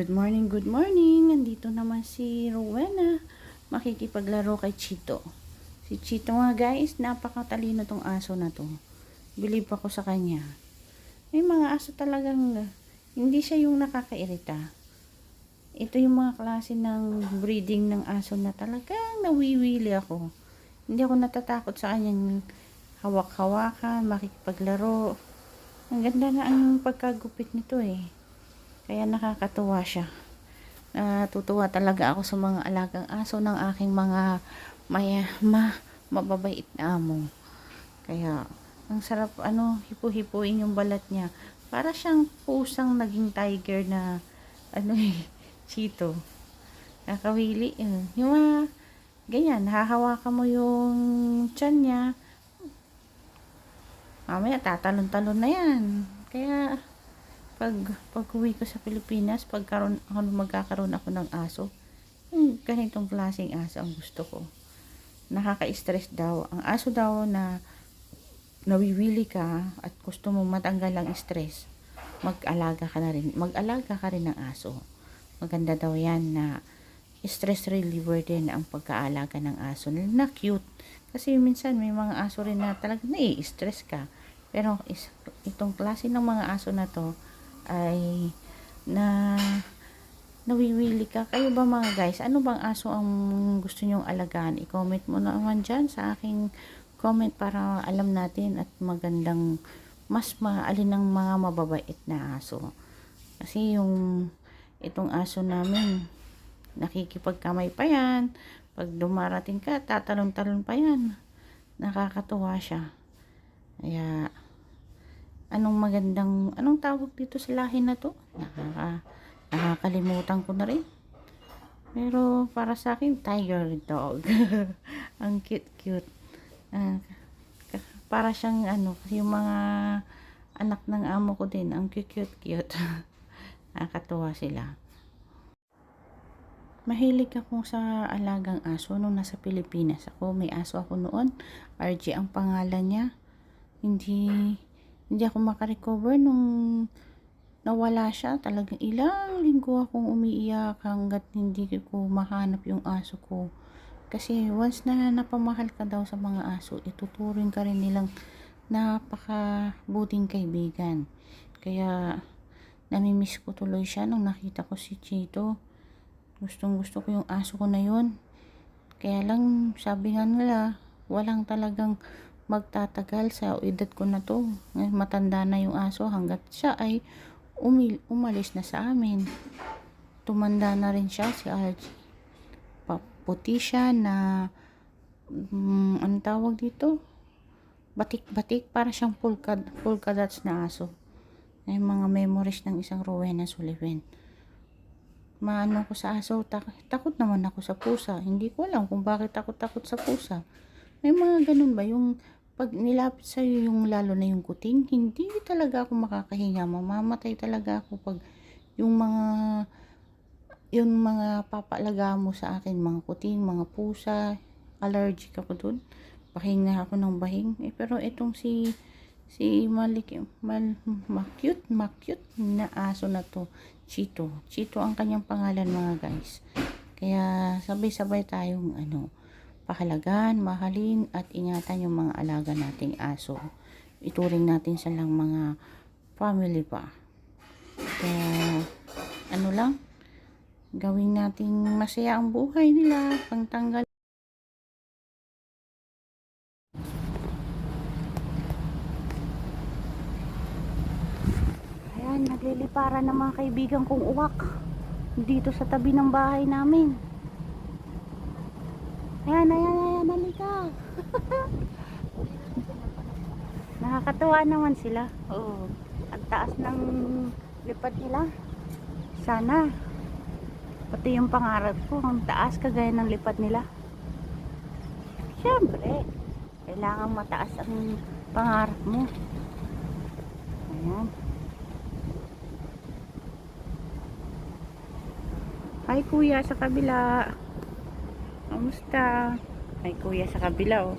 Good morning, good morning. Nandito naman si Rowena. Makikipaglaro kay Chito. Si Chito nga guys, napakatalino tong aso na to. Believe ako sa kanya. May mga aso talagang hindi siya yung nakakairita. Ito yung mga klase ng breeding ng aso na talagang nawiwili ako. Hindi ako natatakot sa kanyang hawak-hawakan, makikipaglaro. Ang ganda na ang pagkagupit nito eh. Kaya nakakatuwa siya. Natutuwa talaga ako sa mga alagang aso ng aking mga may, ma, mababait na amo. Kaya, ang sarap, ano, hipo-hipuin yung balat niya. Para siyang pusang naging tiger na, ano eh, chito. Nakawili. Eh. Yung mga, ganyan, hahawakan mo yung tiyan niya. Mamaya, tatalon-talon na yan. Kaya, pag pag uwi ko sa Pilipinas, pagkaroon ako magkakaroon ako ng aso, yung ganitong klaseng aso ang gusto ko. Nakaka-stress daw. Ang aso daw na nawiwili ka at gusto mo matanggal ang stress, mag-alaga ka na rin. Mag-alaga ka rin ng aso. Maganda daw yan na stress reliever din ang pagkaalaga ng aso na cute. Kasi minsan may mga aso rin na talaga nai-stress ka. Pero is, itong klase ng mga aso na to, ay na nawiwili ka. Kayo ba mga guys, ano bang aso ang gusto nyong alagaan? I-comment mo naman dyan sa aking comment para alam natin at magandang mas maalin ng mga mababait na aso. Kasi yung itong aso namin, nakikipagkamay pa yan. Pag dumarating ka, tatalon-talon pa yan. Nakakatuwa siya. Kaya, anong magandang, anong tawag dito sa lahi na to? Nakaka, nakakalimutan ko na rin. Pero para sa akin, tiger dog. Ang cute-cute. Uh, para siyang ano, yung mga anak ng amo ko din, ang cute-cute. Nakakatuwa sila. Mahilig ako sa alagang aso nung nasa Pilipinas ako. May aso ako noon. RG ang pangalan niya. Hindi hindi ako makarecover nung nawala siya. Talagang ilang linggo akong umiiyak hanggat hindi ko mahanap yung aso ko. Kasi once na napamahal ka daw sa mga aso, ituturing ka rin nilang napakabuting kaibigan. Kaya namimiss ko tuloy siya nung nakita ko si Chito. Gustong gusto ko yung aso ko na yun. Kaya lang sabi nga nila, walang talagang magtatagal sa edad ko na to. Matanda na yung aso hanggat siya ay umil, umalis na sa amin. Tumanda na rin siya si Archie. Puti siya na um, ang tawag dito? Batik-batik para siyang polka, polka dots na aso. Ay mga memories ng isang Rowena Sullivan. Maano ko sa aso, tak takot naman ako sa pusa. Hindi ko alam kung bakit takot-takot sa pusa. May mga ganun ba yung pag nilapit sa yung lalo na yung kuting, hindi talaga ako makakahinga. Mamamatay talaga ako pag yung mga yung mga papalaga mo sa akin, mga kuting, mga pusa, allergic ako dun. Bahing ako ng bahing. Eh, pero itong si si Malik, mal, makyut, makyut na aso na to. Chito. Chito ang kanyang pangalan mga guys. Kaya sabay-sabay tayong ano, pahalagan, mahalin at ingatan yung mga alaga nating aso. Ituring natin silang mga family pa. Kaya ano lang, gawin nating masaya ang buhay nila, pangtanggal Ayan, nagliliparan ng mga kaibigan kong uwak dito sa tabi ng bahay namin. Ayan, ayan, ayan, halika. Nakakatuwa naman sila. Oo. Ang taas ng lipad nila. Sana. Pati yung pangarap ko, ang taas kagaya ng lipad nila. Siyempre, kailangan mataas ang pangarap mo. Ayan. Hi kuya sa kabila. Kamusta? Ay, kuya sa kabila, oh.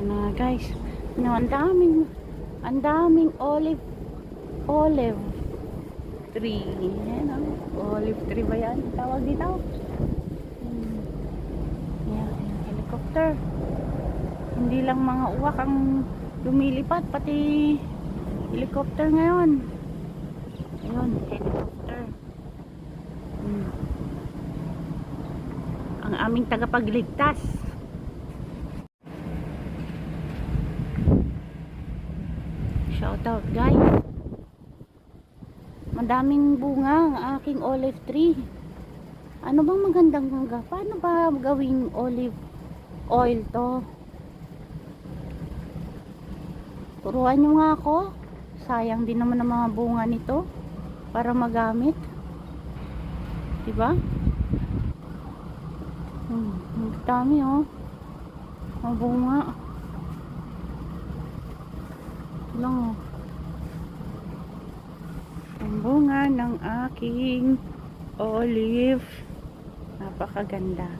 Ano, guys. Ano, ang daming, ang daming olive olive tree. Yan o. Olive tree ba yan? Tawag dito? Hmm. Yan, helicopter. Hindi lang mga uwak ang lumilipad, pati helicopter ngayon. Ayun, helicopter. Hmm. Ang aming tagapagligtas. Shout out guys. Madaming bunga ang aking olive tree. Ano bang magandang bunga? Paano ba gawing olive oil to? Turuan nyo nga ako. Sayang din naman ang mga bunga nito para magamit. Diba? Hmm, ang dami oh. Ang bunga. Lang oh. Ang bunga ng aking olive. Napakaganda.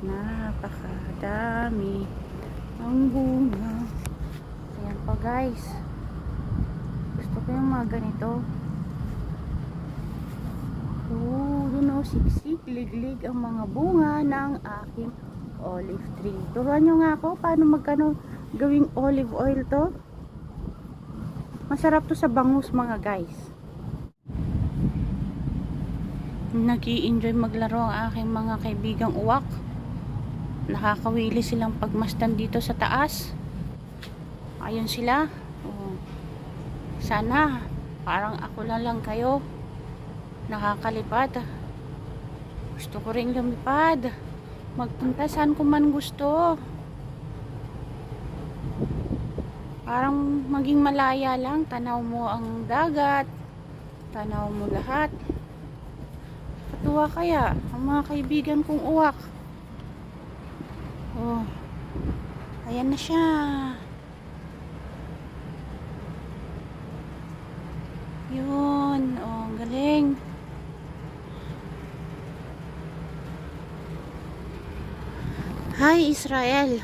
Napakadami ang bunga. Ayan pa guys. Gusto ko yung mga ganito. Oh, dun oh, siksik, liglig ang mga bunga ng aking olive tree. Turuan nyo nga ako paano magkano gawing olive oil to. Masarap to sa bangus mga guys. nag enjoy maglaro ang aking mga kaibigang uwak. Nakakawili silang pagmasdan dito sa taas. Ayun sila. Oh. Sana parang ako na lang kayo nakakalipad. Gusto ko rin lumipad. Magpunta saan ko man gusto. Parang maging malaya lang. Tanaw mo ang dagat. Tanaw mo lahat. Katuwa kaya ang mga kaibigan kong uwak. Oh. Ayan na siya. Yun. Oh, galing. Hi Israel.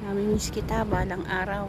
Namimiss kita balang araw.